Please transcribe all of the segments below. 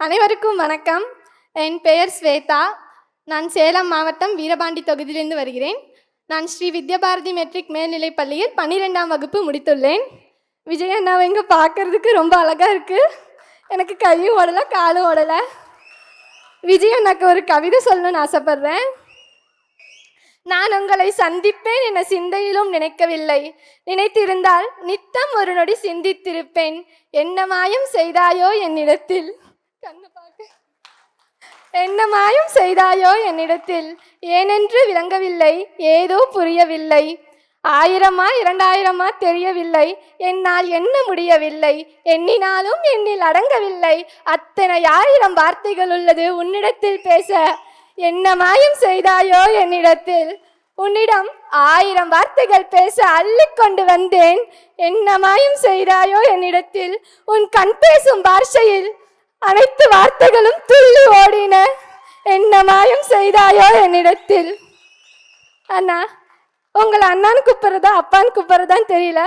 அனைவருக்கும் வணக்கம். என் பெயர் ஸ்வேதா. நான் சேலம் மாவட்டம் வீரபாண்டி தொகுதியிலிருந்து வருகிறேன். நான் ஸ்ரீ வித்யாபாரதி மெட்ரிக் மேல்நிலைப் பள்ளியில் பன்னிரெண்டாம் வகுப்பு முடித்துள்ளேன். விஜய் அண்ணாவை இங்கே பார்க்கறதுக்கு ரொம்ப அழகாக இருக்குது எனக்கு கையும் ஓடலை காலும் ஓடலை. விஜய் அண்ணாக்கு ஒரு கவிதை சொல்லணும்னு ஆசைப்பட்றேன். நான் உங்களை சந்திப்பேன் என சிந்தையிலும் நினைக்கவில்லை. நினைத்திருந்தால் நித்தம் ஒரு நொடி சிந்தித்திருப்பேன். என்ன மாயம் செய்தாயோ என்னிடத்தில்? கண்ணை பார்க்க என்ன மாயம் செய்தாயோ என்னிடத்தில்? ஏனென்று விளங்கவில்லை ஏதோ புரியவில்லை. ஆயிரமா இரண்டாயிரமா தெரியவில்லை. என்னால் எண்ண முடியவில்லை. எண்ணினாலும் என்னில் அடங்கவில்லை. அத்தனை ஆயிரம் வார்த்தைகள் உள்ளது உன்னிடத்தில் பேச. என்ன மாயம் செய்தாயோ என்னிடத்தில்? உன்னிடம் ஆயிரம் வார்த்தைகள் பேச அள்ளிக்கொண்டு வந்தேன். என்ன மாயம் செய்தாயோ என்னிடத்தில்? உன் கண் பேசும் பாஷையில் அனைத்து வார்த்தைகளும் துள்ளி ஓடின. என்ன மாயம் செய்தாயோ என்னிடத்தில். அண்ணா உங்களை அண்ணான்னு கூப்பிட்றதா அப்பான்னு கூப்பிட்றதான்னு தெரியல.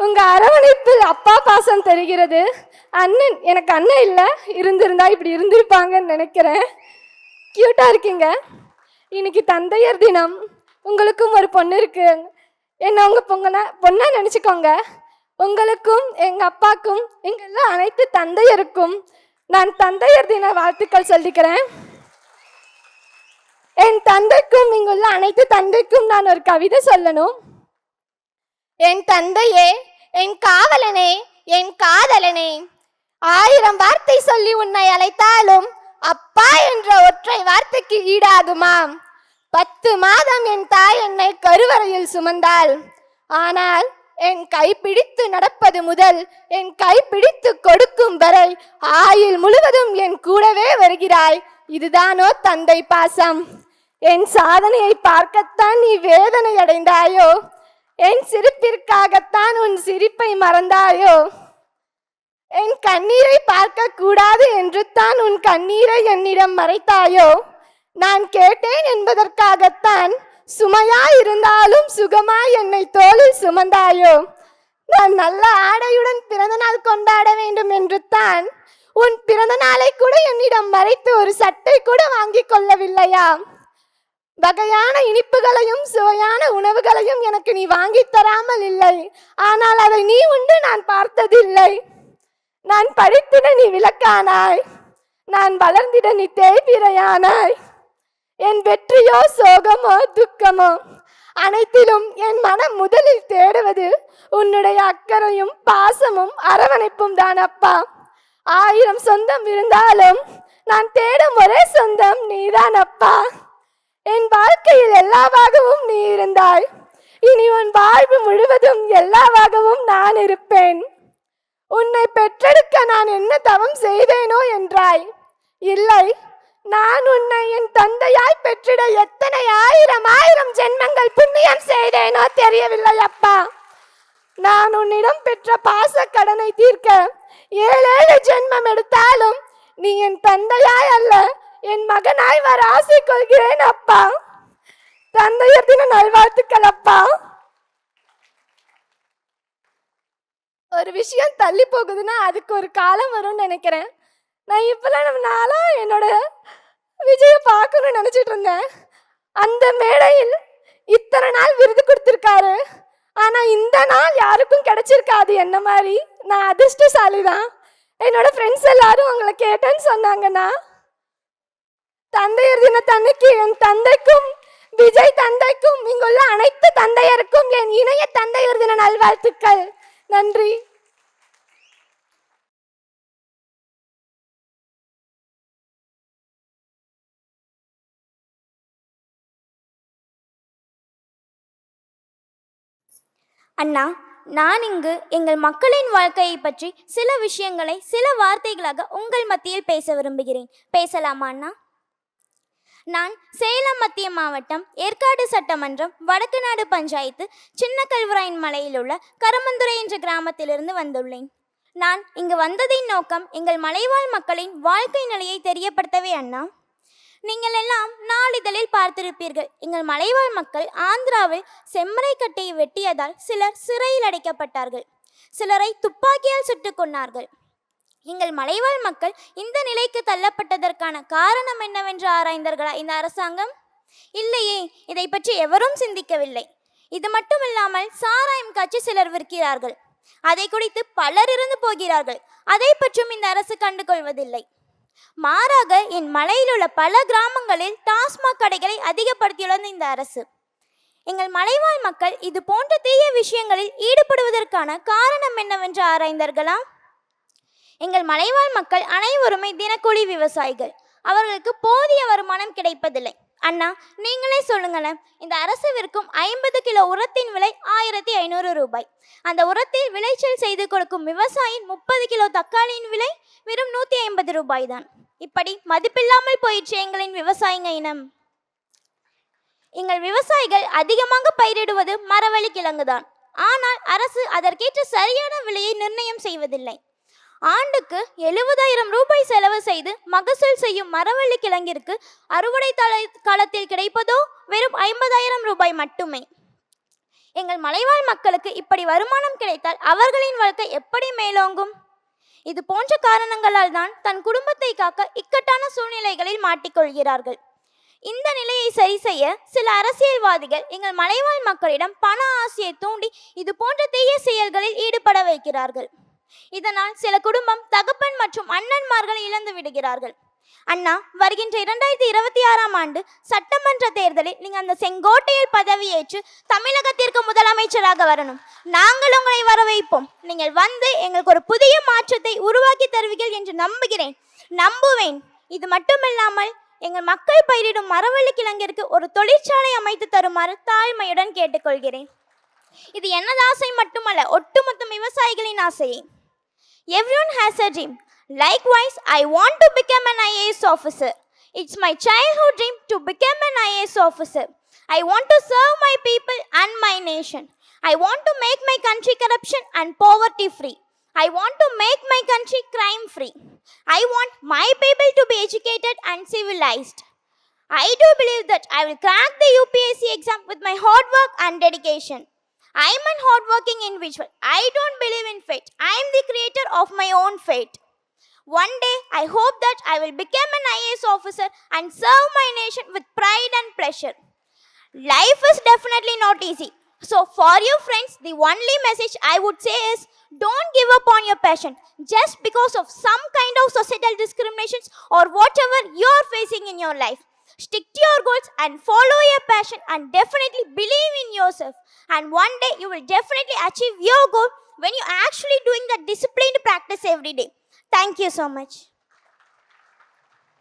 உங்க அரவணைப்பில் அப்பா பாசம் தெரிகிறது. அண்ணன் எனக்கு அண்ணன் இல்லை. இருந்திருந்தா இப்படி இருந்திருப்பாங்கன்னு நினைக்கிறேன். கியூட்டா இருக்கீங்க. இன்னைக்கு தந்தையர் தினம். உங்களுக்கும் ஒரு பொண்ணு இருக்கு. என்ன உங்க பொங்கனா பொண்ணா நினச்சிக்கோங்க. உங்களுக்கும் எங்க அப்பாக்கும் எங்கள் அனைத்து தந்தையருக்கும் நான் தந்தையர் தின வாழ்த்துக்கள் சொல்லிக்கிறேன். என் தந்தைக்கும் இங்குள்ள அனைத்து தந்தைக்கும் நான் ஒரு கவிதை சொல்லணும். என் தந்தையே என் காவலனே என் காதலனே ஆயிரம் வார்த்தை சொல்லி உன்னை அழைத்தாலும் அப்பா என்ற ஒற்றை வார்த்தைக்கு ஈடாகுமாம் பத்து மாதம் என் தாய் என்னை கருவறையில் சுமந்தாள். ஆனால் என் கை பிடித்து நடப்பது முதல் என் கைப்பிடித்து கொடுக்கும் வரை ஆயில் முழுவதும் என் கூடவே வருகிறாய். இதுதானோ தந்தை பாசம்? என் சாதனையை பார்க்கத்தான் நீ வேதனை அடைந்தாயோ? என் சிரிப்பிற்காகத்தான் உன் சிரிப்பை மறந்தாயோ? என் கண்ணீரை பார்க்க கூடாது என்று தான் உன் கண்ணீரை என்னிடம் மறைத்தாயோ? நான் கேட்டேன் என்பதற்காகத்தான் சுமையா இருந்தாலும் சுகமாய் என்னை தோளில் சுமந்தாயோ? நான் நல்ல ஆடையுடன் பிறந்த நாள் கொண்டாட வேண்டும் என்று தான் உன் பிறந்த நாளை கூட என்னிடம் மறைத்து ஒரு சட்டை கூட வாங்கி கொள்ளவில்லையா? வகையான இனிப்புகளையும் சுவையான உணவுகளையும் எனக்கு நீ வாங்கி தராமல் இல்லை. ஆனால் அதை நீ உண்டு நான் பார்த்ததில்லை. நான் படித்திட நீ விளக்கானாய். நான் வளர்ந்திட நீ தேய்பிரையானாய். என் வெற்றியோ சோகமோ துக்கமோ? அனைத்திலும் என் மனம் முதலில் தேடுவது உன்னுடைய அக்கறையும் பாசமும் அரவணைப்பும் தான் அப்பா. ஆயிரம் சொந்தம் இருந்தாலும் நான் தேடும் ஒரே சொந்தம் நீதான் அப்பா. என் வாழ்க்கையில் எல்லாவாகவும் நீ இருந்தாய். இனி உன் வாழ்வு முழுவதும் எல்லாவாகவும் நான் இருப்பேன். உன்னை பெற்றெடுக்க நான் என்ன தவம் செய்தேனோ என்றாய். இல்லை நான் உன்னை என் தந்தையாய் பெற்றிட எத்தனை ஆயிரம் ஆயிரம் ஜென்மங்கள் புண்ணியம் செய்தேனோ தெரியவில்லை அப்பா. நான் உன்னிடம் பெற்ற பாச கடனை தீர்க்க ஏழேழு ஜென்மம் எடுத்தாலும் நீ என் தந்தையாய் அல்ல என் மகனாய் வர ஆசை கொள்கிறேன் அப்பா. தந்தையர் தின நல்வாழ்த்துக்கள் அப்பா. ஒரு விஷயம் தள்ளி போகுதுன்னா அதுக்கு ஒரு காலம் வரும்னு நினைக்கிறேன். நான் இப்பெல்லாம் நாளா என்னோட விஜயை பார்க்கணும்னு நினைச்சிட்டு இருந்தேன். அந்த மேடையில் இத்தனை நாள் விருது கொடுத்துருக்காரு. ஆனா இந்த நாள் யாருக்கும் கிடைச்சிருக்காது என்ன மாதிரி? நான் அதிர்ஷ்டசாலி தான் என்னோட ஃப்ரெண்ட்ஸ் எல்லாரும் உங்களை கேட்டேன்னு சொன்னாங்கண்ணா தந்தையர் தினத்தன்னைக்கு என் தந்தைக்கும் விஜய் தந்தைக்கும் இங்குள்ள அனைத்து தந்தையருக்கும் என் இணைய தந்தையர் தின நல்வாழ்த்துக்கள். நன்றி. அண்ணா நான் இங்கு எங்கள் மக்களின் வாழ்க்கையை பற்றி சில விஷயங்களை சில வார்த்தைகளாக உங்கள் மத்தியில் பேச விரும்புகிறேன். பேசலாமா அண்ணா? நான் சேலம் மத்திய மாவட்டம் ஏற்காடு சட்டமன்றம் வடக்கு நாடு பஞ்சாயத்து சின்ன கல்வராயன் மலையில் உள்ள கரமந்துறை என்ற கிராமத்திலிருந்து வந்துள்ளேன். நான் இங்கு வந்ததின் நோக்கம் எங்கள் மலைவாழ் மக்களின் வாழ்க்கை நிலையை தெரியப்படுத்தவே அண்ணா. நீங்கள் எல்லாம் நாளிதழில் பார்த்திருப்பீர்கள். எங்கள் மலைவாழ் மக்கள் ஆந்திராவில் செம்மரை கட்டையை வெட்டியதால் சிலர் சிறையில் அடைக்கப்பட்டார்கள். சிலரை துப்பாக்கியால் சுட்டுக் கொன்னார்கள். எங்கள் மலைவாழ் மக்கள் இந்த நிலைக்கு தள்ளப்பட்டதற்கான காரணம் என்னவென்று ஆராய்ந்தார்களா இந்த அரசாங்கம்? இல்லையே இதை பற்றி எவரும் சிந்திக்கவில்லை. இது மட்டுமில்லாமல் சாராயம் காய்ச்சி சிலர் விற்கிறார்கள். அதை குடித்து பலர் இறந்து போகிறார்கள். அதை பற்றும் இந்த அரசு கண்டுகொள்வதில்லை. மாறாக என் மலையில் உள்ள பல கிராமங்களில் டாஸ்மாக் கடைகளை அதிகப்படுத்தியுள்ளது இந்த அரசு. எங்கள் மலைவாழ் மக்கள் இது போன்ற தீய விஷயங்களில் ஈடுபடுவதற்கான காரணம் என்னவென்று ஆராய்ந்தார்களா? எங்கள் மலைவாழ் மக்கள் அனைவருமே தினக்கூலி விவசாயிகள். அவர்களுக்கு போதிய வருமானம் கிடைப்பதில்லை. அண்ணா நீங்களே சொல்லுங்களேன். இந்த அரசு விற்கும் ஐம்பது கிலோ உரத்தின் விலை ஆயிரத்தி ஐநூறு ரூபாய். அந்த உரத்தில் விளைச்சல் செய்து கொடுக்கும் விவசாயின் முப்பது கிலோ தக்காளியின் விலை வெறும் நூற்றி ஐம்பது ரூபாய் தான் இப்படி மதிப்பில்லாமல் போயிற்று எங்களின் விவசாயிங்க இனம். எங்கள் விவசாயிகள் அதிகமாக பயிரிடுவது மரவள்ளி கிழங்குதான். ஆனால் அரசு அதற்கேற்ற சரியான விலையை நிர்ணயம் செய்வதில்லை. ஆண்டுக்கு எழுபதாயிரம் ரூபாய் செலவு செய்து மகசூல் செய்யும் மரவள்ளி கிழங்கிற்கு அறுவடை காலத்தில் கிடைப்பதோ வெறும் ஐம்பதாயிரம் ரூபாய் மட்டுமே. எங்கள் மலைவாழ் மக்களுக்கு இப்படி வருமானம் கிடைத்தால் அவர்களின் வாழ்க்கை எப்படி மேலோங்கும்? இது போன்ற காரணங்களால் தான் தன் குடும்பத்தை காக்க இக்கட்டான சூழ்நிலைகளில் மாட்டிக்கொள்கிறார்கள். இந்த நிலையை சரி செய்ய சில அரசியல்வாதிகள் எங்கள் மலைவாழ் மக்களிடம் பண ஆசையை தூண்டி இது போன்ற தீய செயல்களில் ஈடுபட வைக்கிறார்கள். இதனால் சில குடும்பம் தகப்பன் மற்றும் அண்ணன்மார்களை இழந்து விடுகிறார்கள். அண்ணா வருகின்ற இரண்டாயிரத்தி இருபத்தி ஆறாம் ஆண்டு சட்டமன்ற தேர்தலில் நீங்க அந்த செங்கோட்டையில் பதவியேற்று தமிழகத்திற்கு முதலமைச்சராக வரணும். நாங்கள் உங்களை வரவைப்போம் நீங்கள் வந்து எங்களுக்கு ஒரு புதிய மாற்றத்தை உருவாக்கி தருவீர்கள் என்று நம்புகிறேன். நம்புவேன். இது மட்டுமில்லாமல் எங்கள் மக்கள் பயிரிடும் மரவள்ளி கிழங்கிற்கு ஒரு தொழிற்சாலை அமைத்து தருமாறு தாழ்மையுடன் கேட்டுக்கொள்கிறேன். இது எனது ஆசை மட்டுமல்ல ஒட்டுமொத்த விவசாயிகளின் ஆசையே. Everyone has a dream. Likewise, I want to become an IAS officer. It's my childhood dream to become an IAS officer. I want to serve my people and my nation. I want to make my country corruption and poverty free. I want to make my country crime free. I want my people to be educated and civilized. I do believe that I will crack the UPSC exam with my hard work and dedication. I am an hardworking individual. I don't believe in fate. I am the creator of my own fate. One day, I hope that I will become an IAS officer and serve my nation with pride and pleasure. Life is definitely not easy. So, for you friends, the only message I would say is don't give up on your passion just because of some kind of societal discriminations or whatever you're facing in your life. Stick to your goals and follow your passion and definitely believe in yourself. And one day you will definitely achieve your goal when you're actually doing that disciplined practice every day. Thank you so much.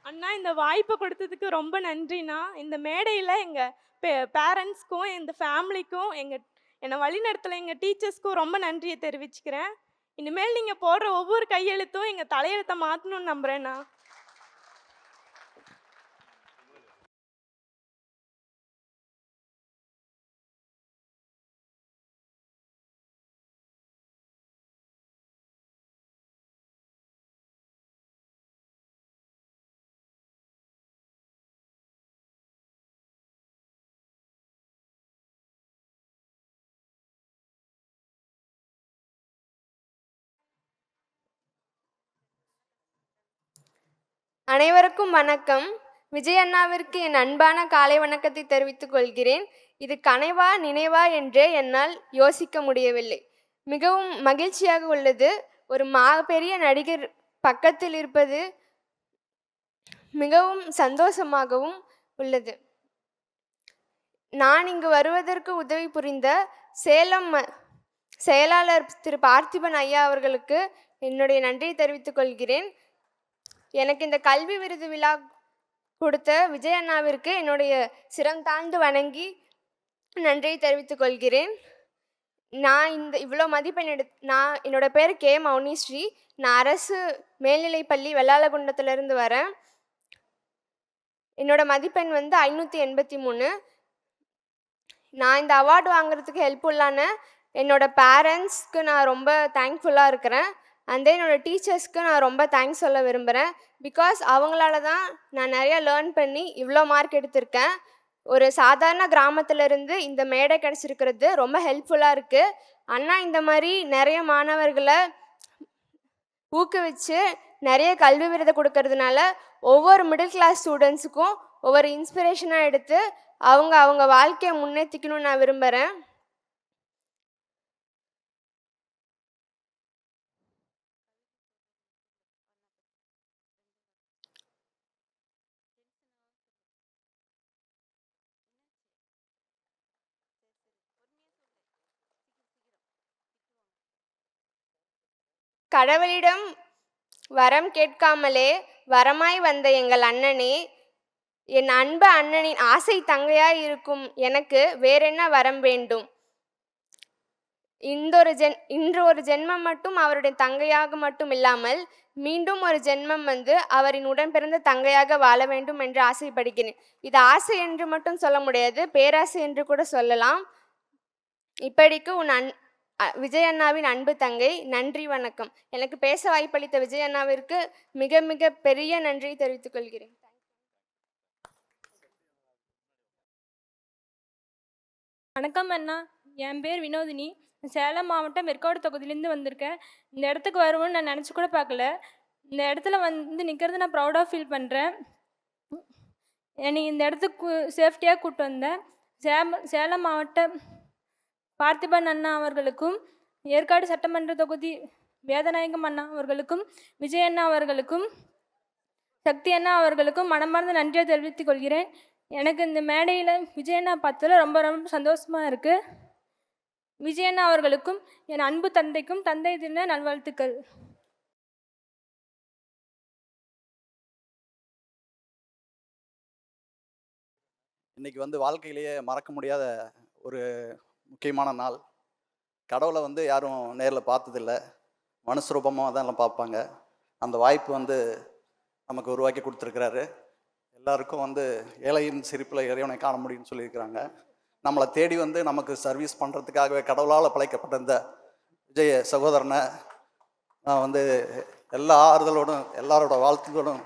அண்ணா இந்த வாய்ப்பை கொடுத்ததுக்கு ரொம்ப நன்றிண்ணா இந்த மேடையில் எங்கள் பே பேரண்ட்ஸ்க்கும் இந்த ஃபேமிலிக்கும் எங்கள் என்னை வழிநடத்தல எங்கள் டீச்சர்ஸ்க்கும் ரொம்ப நன்றியை தெரிவிச்சுக்கிறேன் இனிமேல் நீங்கள் போடுற ஒவ்வொரு கையெழுத்தும் எங்கள் தலையெழுத்தை மாற்றணும்னு நம்புகிறேண்ணா அனைவருக்கும் வணக்கம். விஜய் அண்ணாவிற்கு என் அன்பான காலை வணக்கத்தை தெரிவித்துக் கொள்கிறேன். இது கனைவா நினைவா என்றே என்னால் யோசிக்க முடியவில்லை. மிகவும் மகிழ்ச்சியாக உள்ளது. ஒரு மாபெரிய நடிகர் பக்கத்தில் இருப்பது மிகவும் சந்தோஷமாகவும் உள்ளது. நான் இங்கு வருவதற்கு உதவி புரிந்த சேலம் ம- செயலாளர் திரு பார்த்திபன் ஐயா அவர்களுக்கு என்னுடைய நன்றியை தெரிவித்துக் கொள்கிறேன். எனக்கு இந்த கல்வி விருது விழா கொடுத்த விஜய் அண்ணாவிற்கு என்னுடைய சிரம் தாழ்ந்து வணங்கி நன்றியை தெரிவித்துக் கொள்கிறேன். நான் இந்த இவ்வளோ மதிப்பெண் எடு நான் என்னோட பேர் கே மௌனிஸ்ரீ. நான் அரசு மேல்நிலைப்பள்ளி வெள்ளாளகுண்டத்திலிருந்து வரேன். என்னோடய மதிப்பெண் வந்து ஐநூற்றி எண்பத்தி மூணு. நான் இந்த அவார்டு வாங்குறதுக்கு ஹெல்ப்ஃபுல்லான என்னோட பேரண்ட்ஸ்க்கு நான் ரொம்ப தேங்க்ஃபுல்லாக இருக்கிறேன். அண்ட் தென் என்னோடய டீச்சர்ஸ்க்கு நான் ரொம்ப தேங்க்ஸ் சொல்ல விரும்புகிறேன் பிகாஸ் அவங்களால தான் நான் நிறைய லேர்ன் பண்ணி இவ்வளோ மார்க் எடுத்திருக்கேன். ஒரு சாதாரண கிராமத்துல இருந்து இந்த மேடை கிடச்சிருக்கிறது ரொம்ப ஹெல்ப்ஃபுல்லாக இருக்குது அண்ணா இந்த மாதிரி நிறைய மாணவர்களை ஊக்குவிச்சு நிறைய கல்வி விருதை கொடுக்கறதுனால ஒவ்வொரு மிடில் கிளாஸ் ஸ்டூடெண்ட்ஸுக்கும் ஒவ்வொரு இன்ஸ்பிரேஷனாக எடுத்து அவங்க அவங்க வாழ்க்கையை முன்னேற்றிக்கணும்னு நான் விரும்புகிறேன் கடவுளிடம் வரம் கேட்காமலே வரமாய் வந்த எங்கள் அண்ணனே என் அன்பு அண்ணனின் ஆசை தங்கையாய் இருக்கும் எனக்கு வேறென்ன வரம் வேண்டும்? இந்தொரு ஜென் இன்று ஒரு ஜென்மம் மட்டும் அவருடைய தங்கையாக மட்டும் இல்லாமல் மீண்டும் ஒரு ஜென்மம் வந்து அவரின் உடன் பிறந்த தங்கையாக வாழ வேண்டும் என்று ஆசைப்படுகிறேன். இது ஆசை என்று மட்டும் சொல்ல முடியாது பேராசை என்று கூட சொல்லலாம். இப்படிக்கு உன் அன் விஜய் அண்ணாவின் அன்பு தங்கை நன்றி வணக்கம். எனக்கு பேச வாய்ப்பளித்த விஜய் அண்ணாவிற்கு மிக மிக பெரிய நன்றியை தெரிவித்துக் கொள்கிறேன். வணக்கம் அண்ணா. என் பேர் வினோதினி. சேலம் மாவட்டம் மெர்க்காடு தொகுதியிலேருந்து வந்திருக்கேன். இந்த இடத்துக்கு வருவோன்னு நான் நினச்சி கூட பார்க்கல. இந்த இடத்துல வந்து நிற்கிறது நான் ப்ரௌடாக ஃபீல் பண்ணுறேன் என்னை இந்த இடத்துக்கு சேஃப்டியாக கூப்பிட்டு வந்தேன். சேம சேலம் மாவட்டம் பார்த்திபன் அண்ணா அவர்களுக்கும் ஏற்காடு சட்டமன்ற தொகுதி வேதநாயகம் அண்ணா அவர்களுக்கும் விஜய் அண்ணா அவர்களுக்கும் சக்தி அண்ணா அவர்களுக்கும் மனமார்ந்த நன்றியை தெரிவித்துக் கொள்கிறேன். எனக்கு இந்த மேடையில் விஜயண்ணா பார்த்ததில் ரொம்ப ரொம்ப சந்தோஷமாக இருக்குது விஜயண்ணா அவர்களுக்கும் என் அன்பு தந்தைக்கும் தந்தை தின நல்வாழ்த்துக்கள். இன்னைக்கு வந்து வாழ்க்கையிலேயே மறக்க முடியாத ஒரு முக்கியமான நாள். கடவுளை வந்து யாரும் நேரில் பார்த்ததில்ல. மனுஷ ரூபமாக தான் எல்லாம் பார்ப்பாங்க. அந்த வாய்ப்பு வந்து நமக்கு உருவாக்கி கொடுத்துருக்கிறாரு. எல்லாருக்கும் வந்து ஏழையின் சிரிப்பில் இறைவனை காண முடியும்னு சொல்லியிருக்கிறாங்க. நம்மளை தேடி வந்து நமக்கு சர்வீஸ் பண்ணுறதுக்காகவே கடவுளால் பழைக்கப்பட்ட இந்த விஜய சகோதரனை நான் வந்து எல்லா ஆறுதலோடும் எல்லாரோட வாழ்த்துக்களோடும்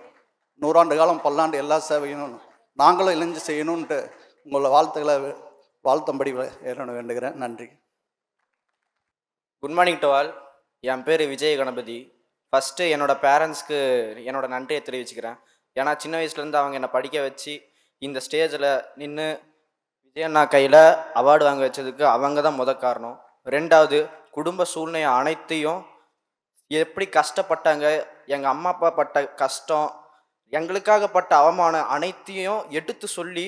நூறாண்டு காலம் பல்லாண்டு எல்லா சேவையும் நாங்களும் இணைஞ்சு செய்யணுன்ட்டு உங்களோட வாழ்த்துக்களை வாழ்த்தம்படி ஏறணும் வேண்டுகிறேன். நன்றி. குட் மார்னிங் டு ஆல் என் பேர் விஜய் கணபதி. ஃபஸ்ட்டு என்னோட பேரண்ட்ஸ்க்கு என்னோட நன்றியை தெரிவிச்சுக்கிறேன். ஏன்னா சின்ன வயசுலேருந்து அவங்க என்னை படிக்க வச்சு இந்த ஸ்டேஜில் நின்று விஜயண்ணா கையில் அவார்டு வாங்க வச்சதுக்கு அவங்க தான் முத காரணம். ரெண்டாவது குடும்ப சூழ்நிலை அனைத்தையும் எப்படி கஷ்டப்பட்டாங்க எங்கள் அம்மா அப்பா பட்ட கஷ்டம் எங்களுக்காக பட்ட அவமானம் அனைத்தையும் எடுத்து சொல்லி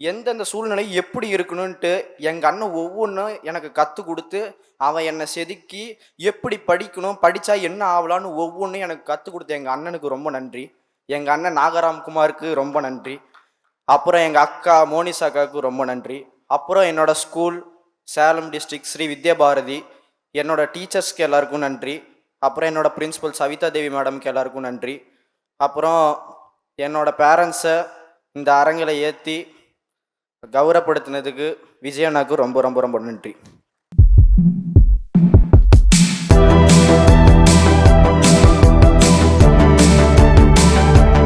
எந்தெந்த சூழ்நிலை எப்படி இருக்கணும்ன்ட்டு எங்கள் அண்ணன் ஒவ்வொன்றும் எனக்கு கற்றுக் கொடுத்து அவன் என்னை செதுக்கி எப்படி படிக்கணும் படித்தா என்ன ஆகலான்னு ஒவ்வொன்றும் எனக்கு கற்றுக் கொடுத்த எங்கள் அண்ணனுக்கு ரொம்ப நன்றி. எங்கள் அண்ணன் நாகராம் குமாருக்கு ரொம்ப நன்றி. அப்புறம் எங்கள் அக்கா மோனிஷா அக்காவுக்கு ரொம்ப நன்றி. அப்புறம் என்னோடய ஸ்கூல் சேலம் டிஸ்ட்ரிக் ஸ்ரீ வித்யாபாரதி என்னோடய டீச்சர்ஸ்க்கு எல்லாருக்கும் நன்றி. அப்புறம் என்னோடய பிரின்சிபல் சவிதா தேவி மேடம்க்கு எல்லாருக்கும் நன்றி. அப்புறம் என்னோடய பேரண்ட்ஸை இந்த அரங்கில் ஏற்றி கௌரவப்படுத்தினதுக்கு விஜயண்ணாக்கு ரொம்ப ரொம்ப ரொம்ப நன்றி.